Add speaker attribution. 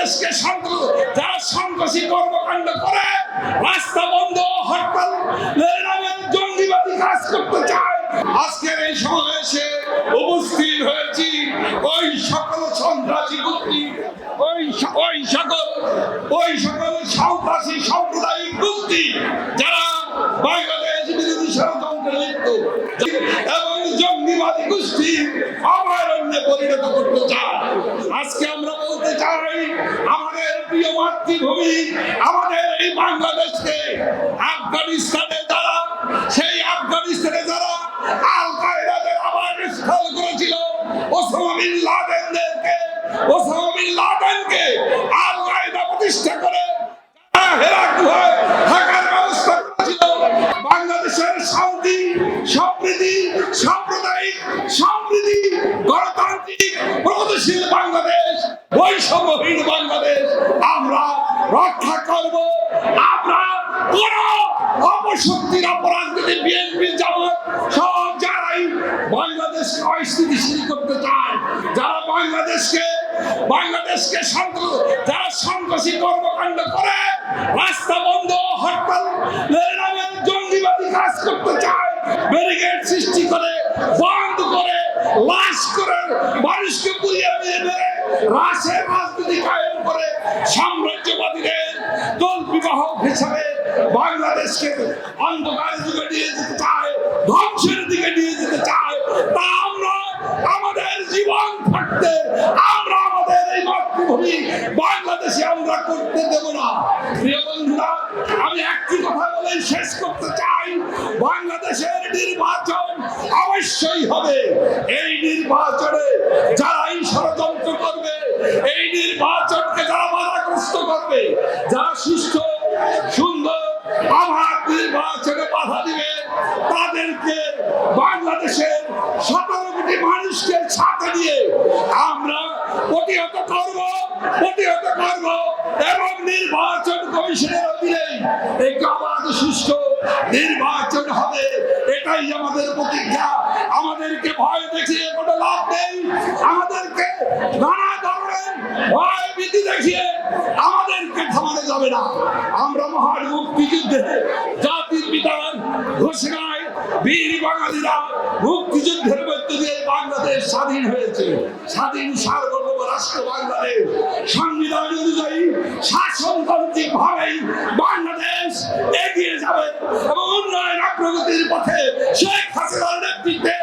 Speaker 1: বাংলাদেশকে সন্ত্রাস কর্মকাণ্ড করে, রাস্তা বন্ধ, হরতাল জঙ্গিবাদী কাজ করতে চায়, আজকের এই সমাবেশে উপস্থিত হয়েছি ওই সকল সন্ত্রাসী ওই ওই সকল ওই সকল মাতৃভূমি আমাদের এই বাংলাদেশকে, আফগানিস্তানে যারা, সেই আফগানিস্তানে যারা আল কায়দাদের আবার স্থল করেছিল, ওসামা বিন লাদেনদেরকে, ওসামা বিন লাদেনকে আল কায়দা প্রতিষ্ঠা করে হেরা গুহায় থাকার ব্যবস্থা করেছিল। বাংলাদেশের শান্তি, সমৃদ্ধি, সাম্প্রদায়িক সমৃদ্ধি, গণতান্ত্রিক, প্রগতিশীল বাংলাদেশ, বৈষম্যহীন বাংলাদেশ রক্ষা করব। আমরা কোন অপশক্তির অপরাধ যদি বিএনপি জামাত সব যারাই বাংলাদেশকে অস্থিতিশীল করতে চায়, যারা বাংলাদেশকে বাংলাদেশকে যারা সন্ত্রাসী কর্মকাণ্ড করে, রাস্তা বন্ধ, হরতাল জঙ্গিবাদী কাজ করতে চায়, ব্যারিকেড সৃষ্টি করে বিবাহ হিসাবে বাংলাদেশকে অন্ধকার যুগে নিয়ে যেতে চায়, ধ্বংসের দিকে নিয়ে যেতে চায়, তা আমরা আমাদের জীবন থাকতে, আমরা আমাদের এই মাতৃভূমি বাংলাদেশে আমরা করতে দেব না। প্রিয় বন্ধুরা, আমি একটি কথা বলে শেষ করতে চাই। বাংলাদেশের নির্বাচন অবশ্যই হবে। এই নির্বাচনে যারাই ষড়যন্ত্র করবে, এই নির্বাচনকে বাংলাদেশের সতেরো কোটি মানুষকে সাথে নিয়ে আমরা প্রতিহত করব প্রতিহত করব এবং নির্বাচন কমিশনের অধীনে একটি অবাধ সুষ্ঠু নির্বাচন হবে। এটাই আমাদের প্রতিজ্ঞা। আমাদেরকে ভয় দেখিয়ে কোনো লাভ নেই। আমাদেরকে নানা ধরনের ভয় ভীতি দেখিয়ে আমাদেরকে থামানো যাবে না। আমরা মহান মুক্তিযুদ্ধে জাতির পিতার ঘোষণায় বীর বাঙালিরা মুক্তিযুদ্ধের মধ্য দিয়ে বাংলাদেশ স্বাধীন হয়েছে। স্বাধীন সার্বভৌম রাষ্ট্র বাংলাদেশ। সংবিধান অনুযায়ী শাসনতান্ত্রিক ভাবেই বাংলাদেশ এগিয়ে যাবে এবং উন্নয়ন অগ্রগতির পথে শেখ হাসিনার নেতৃত্বে